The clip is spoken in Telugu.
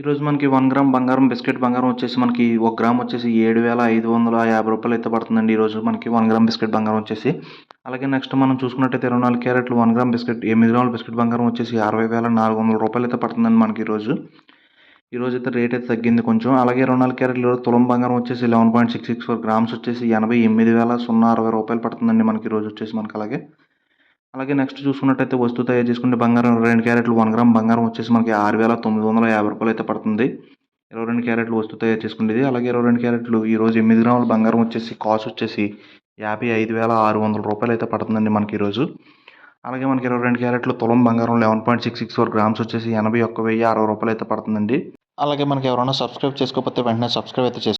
ఈరోజు మనకి వన్ గ్రామ్ బంగారం బిస్కెట్ బంగారం వచ్చేసి మనకి ఒక గ్రామ్ వచ్చేసి ఏడు వేల ఐదు వందల యాభై రూపాయలు అయితే పడుతుందండి ఈరోజు మనకి వన్ గ్రామ్ బిస్కెట్ బంగారం వచ్చేసి. అలాగే నెక్స్ట్ మనం చూసుకున్నట్టయితే ఇరవై నాలుగు క్యారెట్లు వన్ గ్రామ్ బిస్కెట్ ఎనిమిది గ్రాముల బిస్కెట్ బంగారం వచ్చేసి అరవై వేల నాలుగు వందల రూపాయలు అయితే పడుతుందండి మనకి ఈరోజు ఈరోజు అయితే రేట్ అయితే తగ్గింది కొంచెం. అలాగే ఇరవై నాలుగు క్యారెట్లు తులం బంగారం వచ్చేసి eleven point six six four grams వచ్చేసి ఎనభై ఎనిమిది వేల సున్నా అరవై రూపాయలు పడుతుందండి మనకి ఈరోజు వచ్చేసి మనకి అలాగే. అలాగే నెక్స్ట్ చూసుకున్నట్టయితే వస్తువు తయారు చేసుకుంటే బంగారం ఇరవై రెండు క్యారెట్లు వన్ గ్రామ్ బంగారం వచ్చేసి మనకి ఆరు వేల తొమ్మిది వందల యాభై రూపాయలు అయితే పడుతుంది. ఇరవై రెండు క్యారెట్లు వస్తువు తయారు చేసుకునేది. అలాగే ఇరవై రెండు క్యారెట్లు ఈరోజు ఎనిమిది గ్రాముల బంగారం వచ్చేసి కాస్ట్ వచ్చేసి యాభై ఐదు వేల ఆరు వందల రూపాయలు అయితే పడుతుందండి మనకి ఈరోజు అలాగే మనకి ఇరవై రెండు క్యారెట్లు తులం బంగారం eleven point six six four grams వచ్చేసి ఎనభై ఒక్క వెయ్యి అరవై రూపాయలు అయితే పడుతుందండి. అలాగే మనకి ఎవరైనా సబ్స్క్రైబ్ చేసుకోకపోతే వెంటనే సబ్స్క్రైబ్ అయితే చేసుకో